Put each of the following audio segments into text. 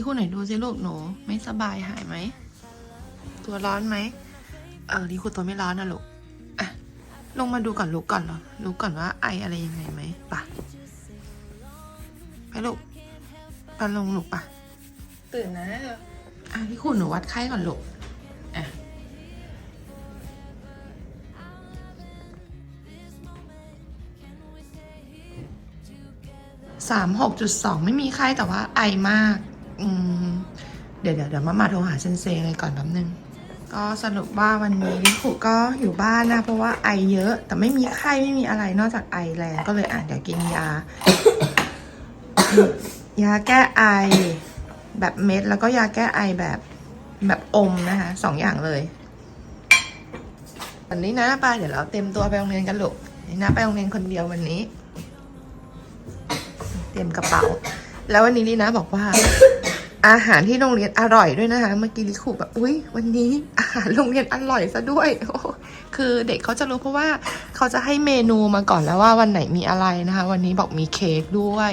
ดีคู่ไหนดูสิลูกหนูไม่สบายหายไหม ตัวร้อนไหม เออดีคู่ตัวไม่ร้อนนะลูก อะ ลงมาดูก่อนลูกก่อนเหรอรู้ก่อนว่าไออะไรยังไงไหมป่ะ ไปลูกไปลงลูกป่ะ ตื่นนะ อะดีคู่หนูวัดไข้ก่อนลูก อะสามหกจุดสองไม่มีไข้แต่ว่าไอมาก อืม เดี๋ยวเดี๋ยวเดี๋ยวมามาโทรหาเซนเซเลยก่อนแป๊บนึง ก็สรุปว่าวันนี้ลิคุก็อยู่บ้านนะ เพราะว่าไอเยอะ แต่ไม่มีไข้ไม่มีอะไรนอกจากไอแรงก็เลยอะเดี๋ยวกินยา ยาแก้ไอ แบบเม็ด แล้วก็ยาแก้ไอแบบแบบอมนะคะสองอย่างเลยวันนี้นะไปเดี๋ยวเราเต็มตัวไปโรงเรียนกันลูกนี่นะไปโรงเรียนคนเดียววันนี้ เตรียมกระเป๋า แล้ววันนี้ลีนะบอกว่า อาหารที่โรงเรียนอร่อยด้วยนะคะ เมื่อกี้ลิคุแบบอุ้ยวันนี้อาหารโรงเรียนอร่อยซะด้วยคือเด็กเขาจะรู้เพราะว่าเขาจะให้เมนูมาก่อนแล้วว่าวันไหนมีอะไรนะคะ วันนี้บอกมีเค้กด้วย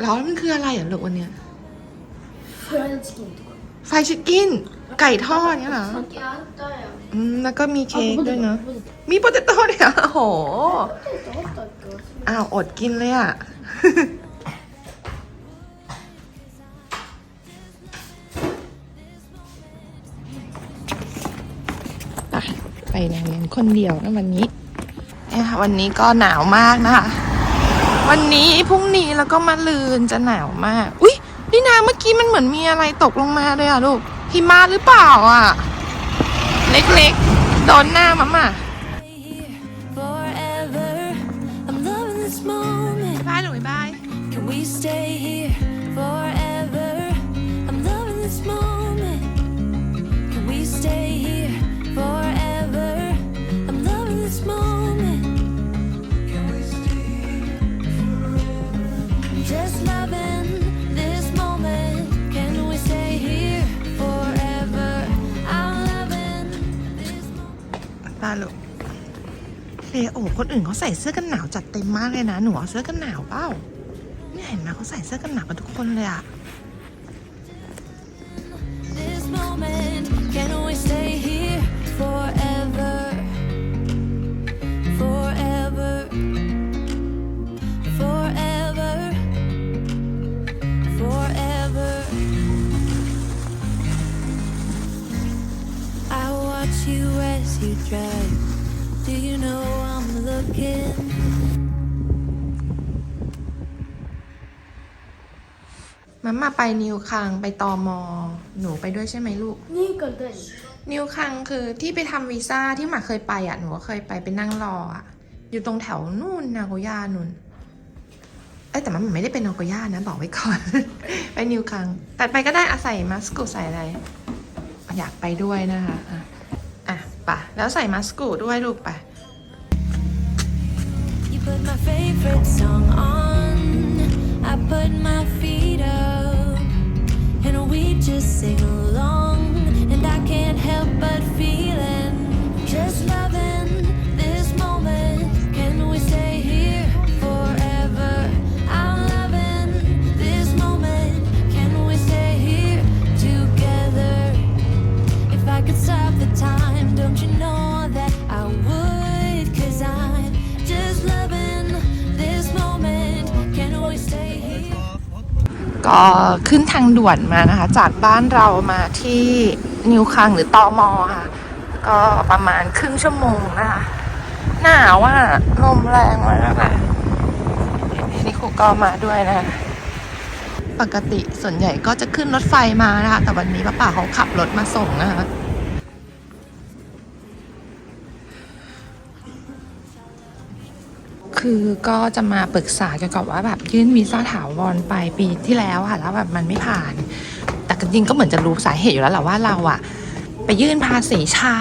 แล้วมันคืออะไรอะลูกวันเนี้ยไฟชิคกินไก่ทอดเนี่ยเหรออืมแล้วก็มีเค้กด้วยเนาะมีโปเตโต้เนี่ยโอ้โหอ้าวอดกินเลยอะ ไปโรงเรียนคนเดียวนะวันนี้เนี่ยค่ะวันนี้ก็หนาวมากนะคะ วันนี้พรุ่งนี้แล้วก็มาลืนจะหนาวมาก อุ๊ยนี่นาเมื่อกี้มันเหมือนมีอะไรตกลงมาเลยอะลูกหิมะหรือเปล่าอะเล็กๆโดนหน้ามาม่า Here คนอื่นเขาใส่เสื้อกันหนาวจัดเต็มมากเลยนะ หนูเอาเสื้อกันหนาวเปล่าเนี่ยเห็นไหมเขาใส่เสื้อกันหนาวกันทุกคนเลยอะ this moment. Can we stay here forever? Forever. Forever. Forever. I watch you as you drive. มามาไปนิวคังไปตอมอ หนูไปด้วยใช่ไหมลูก นี่ก็เดินนิวคังคือที่ไปทำวีซ่าที่หมาเคยไปอะ หนูก็เคยไปไปนั่งรออะ อยู่ตรงแถวนู่นนาโกย่านู่น เอ้แต่มันไม่ได้เป็นนาโกย่านะ บอกไว้ก่อน ไปนิวคัง แต่ไปก็ได้อาศัยมาสกุใส่อะไร อยากไปด้วยนะคะ อะไปะแล้วใส่มัสกูด้วยลูกไป You put my favorite song on. I put my feet up. And we just sing along. And I can't help but feeling. Just loving ก็ขึ้นทางด่วนมานะคะ จากบ้านเรามาที่นิวคังหรือตอมอค่ะ ก็ประมาณครึ่งชั่วโมงนะคะ หนาวอะลมแรงมากเลยนี่ครูก็มาด้วยนะคะปกติส่วนใหญ่ก็จะขึ้นรถไฟมานะคะ แต่วันนี้ป้าป่าเขาขับรถมาส่งนะคะ คือก็จะมาปรึกษาเกี่ยวกับว่าแบบยื่นวีซ่าถาวรไปปีที่แล้วค่ะแล้วแบบมันไม่ผ่าน แต่จริงๆก็เหมือนจะรู้สาเหตุอยู่แล้วแหละว่าเราอะไปยื่นภาษีช้า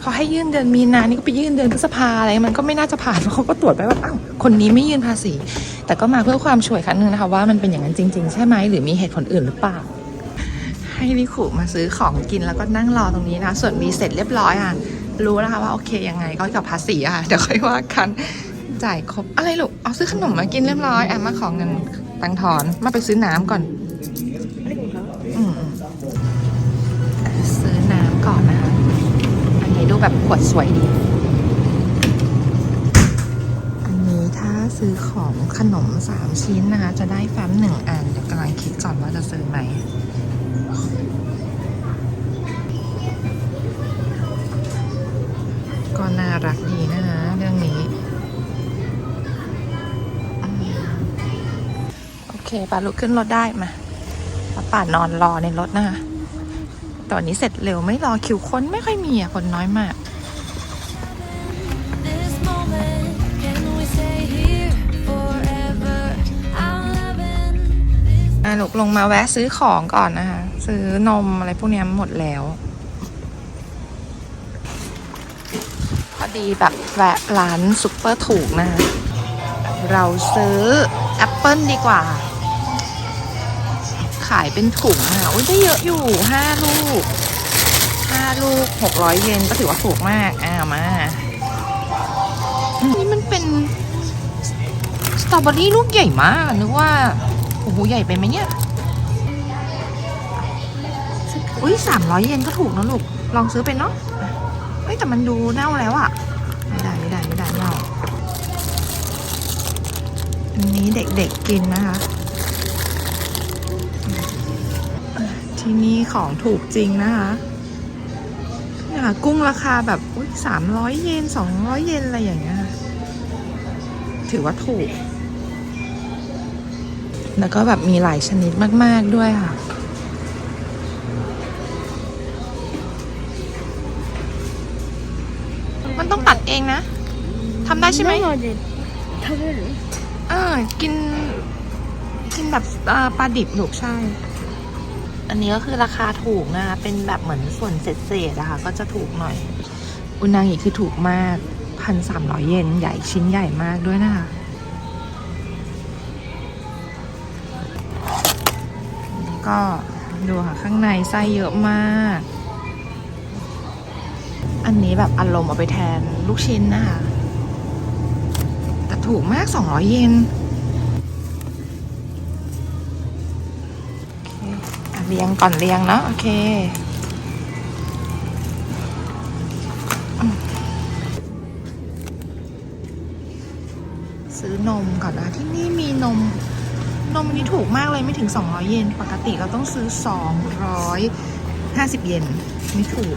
เขาให้ยื่นเดือนมีนานี่ก็ไปยื่นเดือนพฤษภาอะไรมันก็ไม่น่าจะผ่านเพราะเขาก็ตรวจไปว่าอ้าวคนนี้ไม่ยื่นภาษี แต่ก็มาเพื่อความช่วยครั้งหนึงนะคะว่ามันเป็นอย่างนั้นจริง ๆ ใช่ไหมหรือมีเหตุผลอื่นหรือเปล่า ให้ลิขุมาซื้อของกินแล้วก็นั่งรอตรงนี้นะส่วนมีเสร็จเรียบร้อยอะรู้นะคะว่าโอเคยังไงก็กับภาษีอะค่ะเดี๋ยวค่อยว่ากัน จ่ายครบอะไรลูกเอาซื้อขนมมากินเรียบร้อยอะมาขอเงินตังค์ทอนมาไปซื้อน้ำก่อนอืมซื้อน้ำก่อนนะคะ อันนี้ดูแบบขวดสวยดี อันนี้ถ้าซื้อของขนมสามชิ้นนะคะ จะได้แฟ้มหนึ่งอัน เดี๋ยวกำลังคิดก่อนว่าจะซื้อไหม เคป่าลุกขึ้นรถได้มาป้าป่านอนรอในรถนะคะตอนนี้เสร็จเร็วไม่รอคิวคนไม่ค่อยมีอะคนน้อยมากลูกลงมาแวะซื้อของก่อนนะคะ ซื้อนมอะไรพวกนี้หมดแล้ว พอดีแบบแวะร้านซุปเปอร์ถูกนะคะ เราซื้อแอปเปิลดีกว่า ขายเป็นถุงอะอุ้ยได้เยอะอยู่ห้าลูกห้าลูกหกร้อยเยนก็ถือว่าถูกมาก อ่ามานี่มันเป็นสตรอเบอรี่ลูกใหญ่มากนึกว่าโอ้โหใหญ่ไปไหมเนี่ยอุ้ยสามร้อยเยนก็ถูกนะลูก ลองซื้อเป็นเนาะเฮ้ยแต่มันดูเน่าแล้วอะไม่ได้ไม่ได้ไม่ได้ไม่เอาอันนี้เด็กๆกินนะคะ ที่นี่ของถูกจริงนะคะนี่กุ้งราคาแบบสามร้อยเยนสองร้อยเยนอะไรอย่างเงี้ยถือว่าถูก แล้วก็แบบมีหลายชนิดมาก ๆ ด้วยค่ะ มันต้องตัดเองนะทำได้ใช่ไหมเออกิน กินแบบปลาดิบลูกใช่ อันนี้ก็คือราคาถูกนะคะ เป็นแบบเหมือนส่วนเศษๆอะคะก็จะถูกหน่อย อุนางิคือถูกมากพันสามร้อยเยนใหญ่ชิ้นใหญ่มากด้วยนะคะ ก็ดูค่ะ ข้างในไส้เยอะมาก อันนี้แบบอารมณ์เอาไปแทนลูกชิ้นนะคะ แต่ถูกมาก 200 เยน เรียงก่อนเรียงเนาะโอเคซื้อนมก่อนนะที่นี่มีนม นมนี้ถูกมากเลยไม่ถึง 200 เยนปกติเราต้องซื้อ 250 เยนไม่ถูก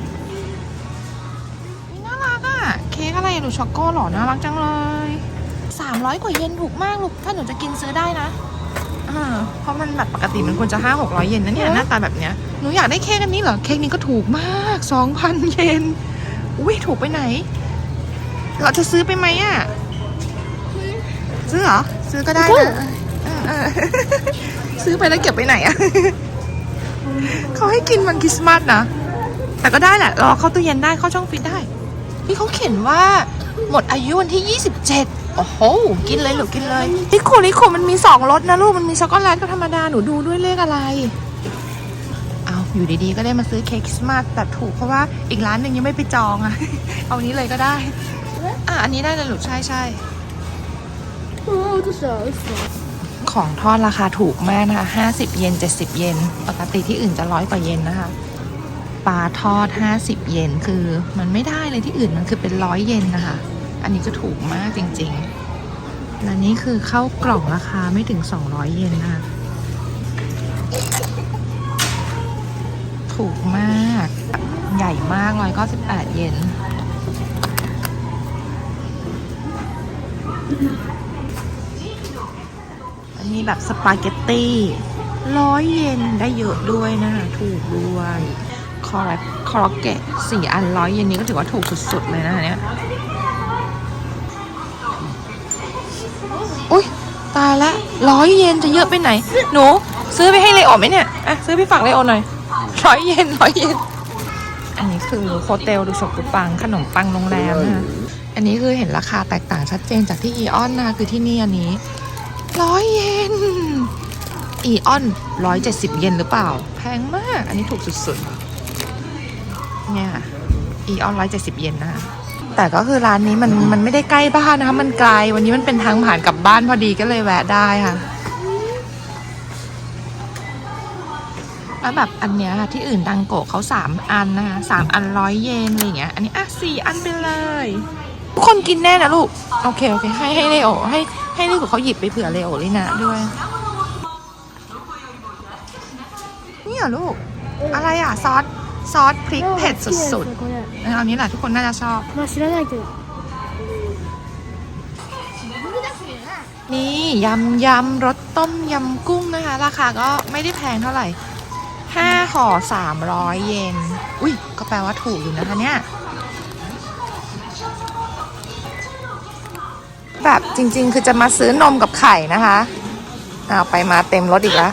น่ารักอะเค้กอะไรหนูช็อกโกเหรอน่ารักจังเลย 300 กว่าเยนถูกมากลูกถ้าหนูจะกินซื้อได้นะ อ่าเพราะมันแบบปกติมันควรจะ5 600เยนนะเนี่ยหน้าตาแบบเนี้ยหนูอยากได้เค้กอันนี้เหรอเค้กนี้ก็ถูกมาก2,000เยนอุ้ยถูกไปไหน เราจะซื้อไปไหมอะซื้อเหรอซื้อก็ได้นะเออเออซื้อไปแล้วเก็บไปไหนอะเขาให้กินวันคริสต์มาสนะแต่ก็ได้แหละรอเข้าตู้เย็นได้เข้าช่องฟรีซได้พี่เขาเขียนว่าหมดอายุวันที่ 27 โอ้โห กินเลยลูกกินเลยนิโคนิโคมันมีสองรสนะลูก มันมีช็อกโกแลตกับธรรมดา หนูดูด้วยเลขอะไร เอาอยู่ดีๆ ก็ได้มาซื้อเค้กคริสต์มาสแต่ถูกเพราะว่าอีกร้านหนึ่งยังไม่ไปจองอะเอานี้เลยก็ได้ อะ อันนี้ได้เลยลูกใช่ใช่ของทอดราคาถูกมากนะคะห้าสิบเยนเจ็ดสิบเยน ปกติที่อื่นจะร้อยกว่าเยนนะคะ ปลาทอดห้าสิบเยนคือ มันไม่ได้เลยที่อื่นมันคือเป็นร้อยเยนนะคะ อันนี้ก็ถูกมากจริงๆและนี่คือเข้ากล่องราคาไม่ถึง 200 เยนนะ ถูกมาก ใหญ่มาก 198 เยนอันนี้แบบสปาเกตตี้ร้อยเยนได้เยอะด้วยนะ ถูกด้วย คอร์คอร์เกตสี่อันร้อยเยนนี้ก็ถือว่าถูกสุดๆเลยนะเนี้ยายละร้อยเยนจะเยอะไปไหน หนู ซื้อไปให้เลโอไหมเนี่ยอะซื้อไปฝากเลโอหน่อยร้อยเยนร้อยเยนอันนี้คือโฮเทลดูชกกุปังขนมปังโรงแรมนะคะอันนี้คือเห็นราคาแตกต่างชัดเจนจากที่อีออนนะคะคือที่นี่อันนี้ร้อยเยนอีออนร้อยเจ็ดสิบเยนหรือเปล่า แพงมาก อันนี้ถูกสุดๆเนี่ยค่ะอีออนร้อยเจ็ดสิบเยนนะคะ แต่ก็คือร้านนี้มันมันไม่ได้ใกล้บ้านนะคะ มันไกล วันนี้มันเป็นทางผ่านกลับบ้านพอดีก็เลยแวะได้ค่ะ แล้วแบบอันเนี้ยค่ะที่อื่นดังโกะเขาสามอันนะคะสามอันร้อยเยนอะไรเงี้ย อันนี้อะสี่อันไปเลย ทุกคนกินแน่นะลูก โอเคโอเค ให้ให้เลโอให้ให้ลโอเขาหยิบไปเผื่อเลโอลินะด้วย นี่เหรอลูก อะไรอะซอส ซอสพริกเผ็ดสุดๆอันนี้แหละทุกคนน่าจะชอบนี่ยำยำรสต้มยำกุ้งนะคะ ราคาก็ไม่ได้แพงเท่าไหร่ห้าห่อสามร้อยเยน อุ้ย ก็แปลว่าถูกอยู่นะคะเนี่ย แบบจริง ๆ คือจะมาซื้อนมกับไข่นะคะ เอาไปมาเต็มรถอีกแล้ว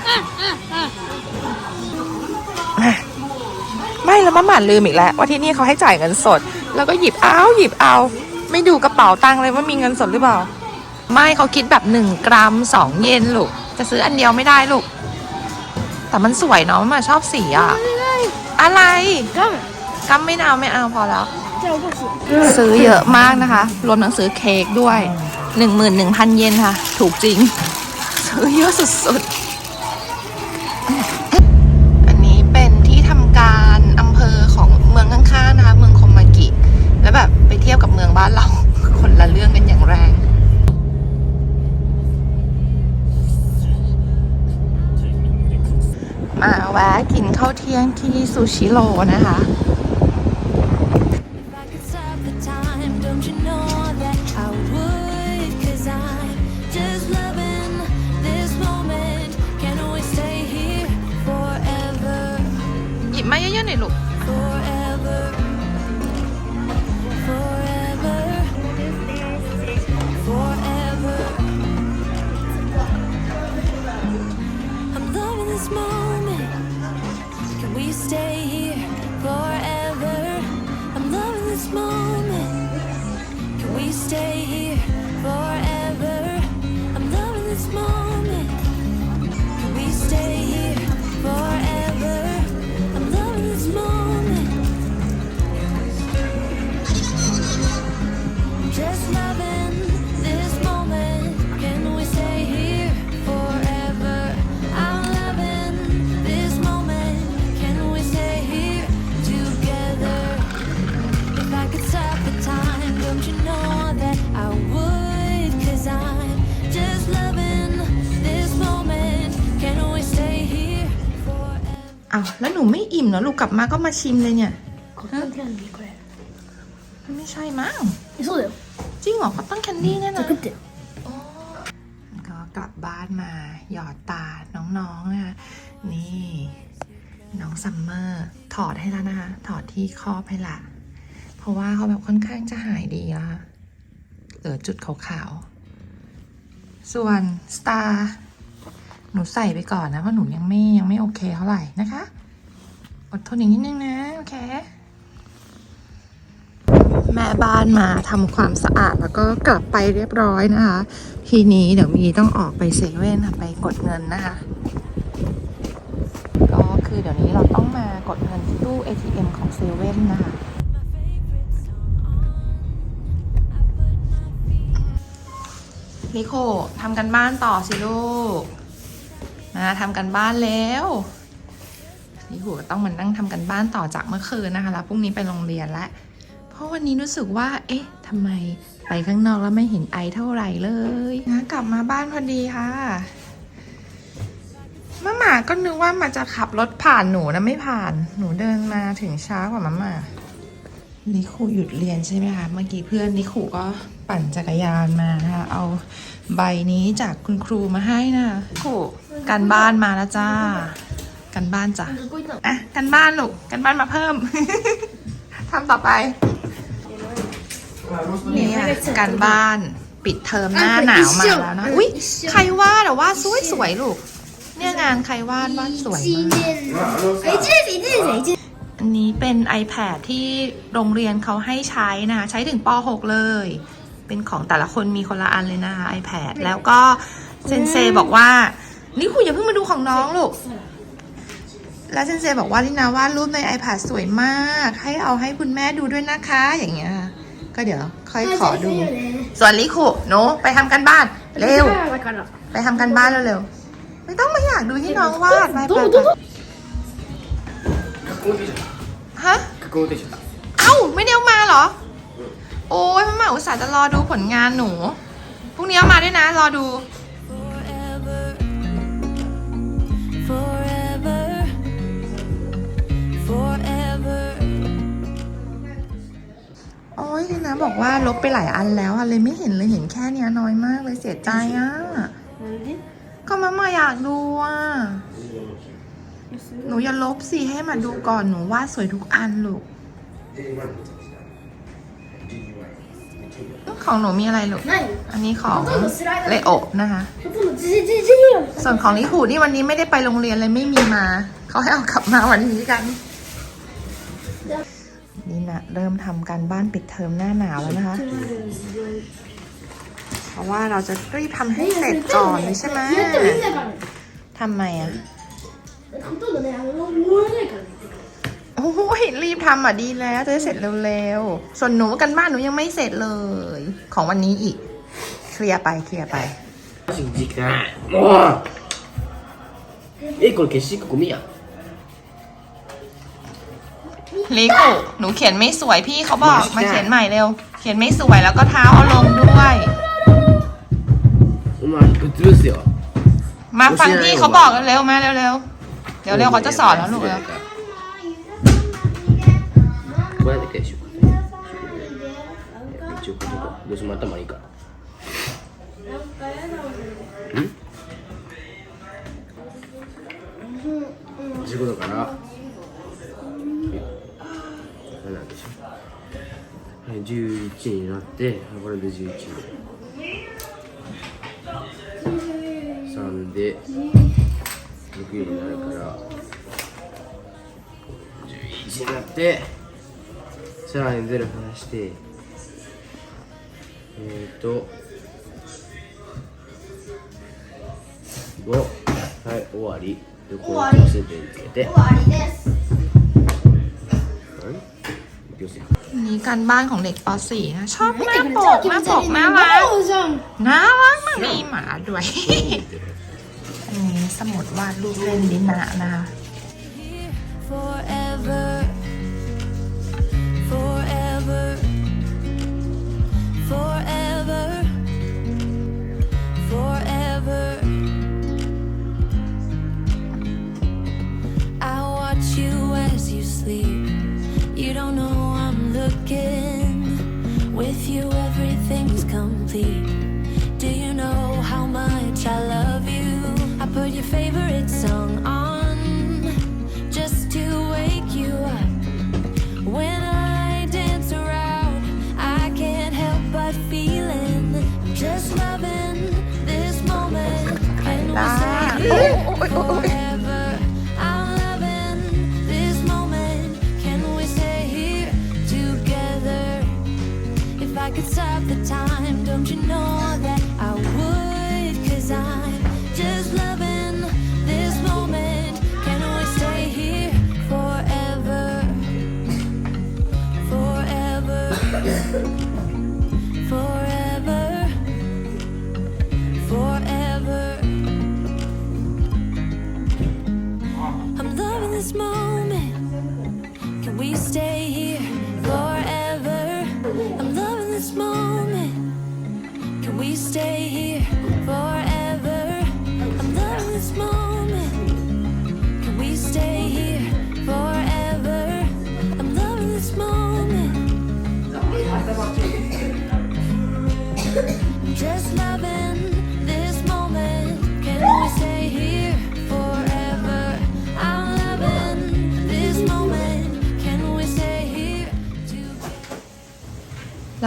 ไม่แล้วมะหมันลืมอีกแล้วว่าที่นี่เขาให้จ่ายเงินสด แล้วก็หยิบเอาหยิบเอา ไม่ดูกระเป๋าตังค์เลยว่ามีเงินสดหรือเปล่า ไม่เขาคิดแบบหนึ่งกรัมสองเยนลูกจะซื้ออันเดียวไม่ได้ลูก แต่มันสวยเนาะมาชอบสีอะอะไรกัมกัมไม่เอาไม่เอาพอแล้ว ซื้อเยอะมากนะคะ รวมหนังสือเค้กด้วย 11,000 เยนค่ะ ถูกจริง ซื้อเยอะสุดๆ ที่ซูชิโร่นะคะ กกลับมาก็มาชิมเลยเนี่ย コットンキャンディーこれ ไม่ใช่มั้ง えそうだよ จริงเหรอก็ต้องแคนดี้เนี่ย じゃ นะ あ食って ก็กลับบ้านมาหยอดตาน้องๆนะคะนี่ น้องซัมเมอร์ถอดให้แล้วนะคะ ถอดที่ครอบให้ละ เพราะว่าเขาแบบค่อนข้างจะหายดีแล้วค่ะเหลือจุดขาวๆ ส่วนสตาร์หนูใส่ไปก่อนนะ เพราะหนูยังไม่ยังไม่โอเคเท่าไหร่นะคะ อดทนอีกนิดนึงนะ โอเค แม่บ้านมาทำความสะอาดแล้วก็กลับไปเรียบร้อยนะคะ ทีนี้เดี๋ยวมีต้องออกไปเซเว่นไปกดเงินนะคะ ก็คือเดี๋ยวนี้เราต้องมากดเงินที่ตู้ ATM ของเซเว่นนะคะนิโคทำกันบ้านต่อสิลูกมาทำกันบ้านแล้ว นิโคก็ต้องมานั่งทำกันบ้านต่อจากเมื่อคืนนะคะแล้วพรุ่งนี้ไปโรงเรียนแล้วเพราะวันนี้รู้สึกว่า เอ๊ะทำไมไปข้างนอกแล้วไม่เห็นไอเท่าไหร่เลยนะกลับมาบ้านพอดีค่ะมาหมาก็นึกว่ามันจะขับรถผ่านหนูนะไม่ผ่าน หนูเดินมาถึงช้ากว่ามาม่านิคูหยุดเรียนใช่ไหมคะ เมื่อกี้เพื่อนนิคูก็ปั่นจักรยานมานะคะเอาใบนี้จากคุณครูมาให้นะนิคูกันบ้านมาแล้วจ้า กันบ้านจ้ะอะกันบ้านลูกกันบ้านมาเพิ่ม ทำต่อไปนี่อ่กันบ้านปิดเทอมหน้าหนาวมาแล้วนะอุ้ยใครวาดหรอว่าสวยสวยลูก เนี่ยงานใครวาดวาดสวยมากอันนี้เป็น iPad ที่โรงเรียนเขาให้ใช้นะ ใช้ถึงป .6 เลย เป็นของแต่ละคนมีคนละอันเลยนะคะ iPad แล้วก็เซนเซบอกว่า นี่คุณอย่าเพิ่งมาดูของน้องลูก แล้วเซนเซบอกว่าลินาวาดรูปใน iPad สวยมาก ให้เอาให้คุณแม่ดูด้วยนะคะ อย่างเงี้ย ก็เดี๋ยวค่อยขอดู ส่วนลิคุหนูไปทำกันบ้าน เร็ว だから ไปทำกันบ้านเร็วๆ ไม่ต้องมาอยากดูที่น้องวาดไปไป どう ไป どうぞ ฮะ 格好でしょ เอ้า ไม่ได้เอามาเหรอ โอ้ยมาม่าอุตส่าห์จะรอดูผลงานหนู พรุ่งนี้เอามาด้วยนะ รอดู โอ้ยนะบอกว่าลบไปหลายอันแล้วอะเลยไม่เห็นเลยเห็นแค่เนี้ยน้อยมากเลยเสียใจอะก็มามาอยากดูอะหนูอย่าลบสิให้มาดูก่อนหนูวาดสวยทุกอันลูกของหนูมีอะไรลูก อันนี้ของเลโอนะคะ ส่วนของลิขูนี่วันนี้ไม่ได้ไปโรงเรียนเลยไม่มีมา เขาให้เอากลับมาวันนี้กัน นี่นะเริ่มทำการบ้านปิดเทอมหน้าหนาวแล้วนะคะ เพราะว่าเราจะรีบทำให้เสร็จก่อนใช่ไหมทำไมอะโอ้โหรีบทำอะดีแล้วจะได้เสร็จเร็วๆส่วนหนูกันบ้านหนูยังไม่เสร็จเลย ของวันนี้อีก เคลียร์ไปเคลียร์ไปจริงๆนะนี่กดเกี่สิ่งกูมีอะ ลิคุหนูเขียนไม่สวยพี่เขาบอกมาเขียนใหม่เร็ว เขียนไม่สวยแล้วก็เท้าเอาลงด้วย お前ぶっ潰すよ มาฟังพี่เขาบอกเร็วๆมาเร็วๆเดี๋ยวเร็วเขาจะสอนแล้วลูกแล้ว こうやって消しようか一応こうどうせも頭いいか なってこれで11で3で6になるから。11になってさらに0増やしてえっ、ー、と5はい終わり。でこうやってつけて。終わりです การบ้านของเด็กป .4 นะชอบหน้าปกหน้าปกน่ารักน่ารักมากมีหมาด้วย อันนี้สมุดวาดรูปเล่นลินะนะคะ Looking. With you, everything's complete. Do you know how much I love you? I put your favorite song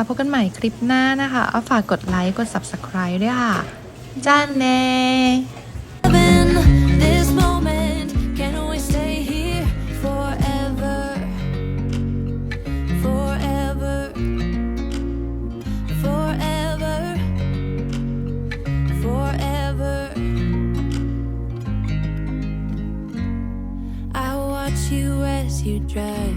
แล้วพบกันใหม่คลิปหน้านะคะเอาฝากกดไลค์กด subscribe ด้วยค่ะจ้าเน่ you dry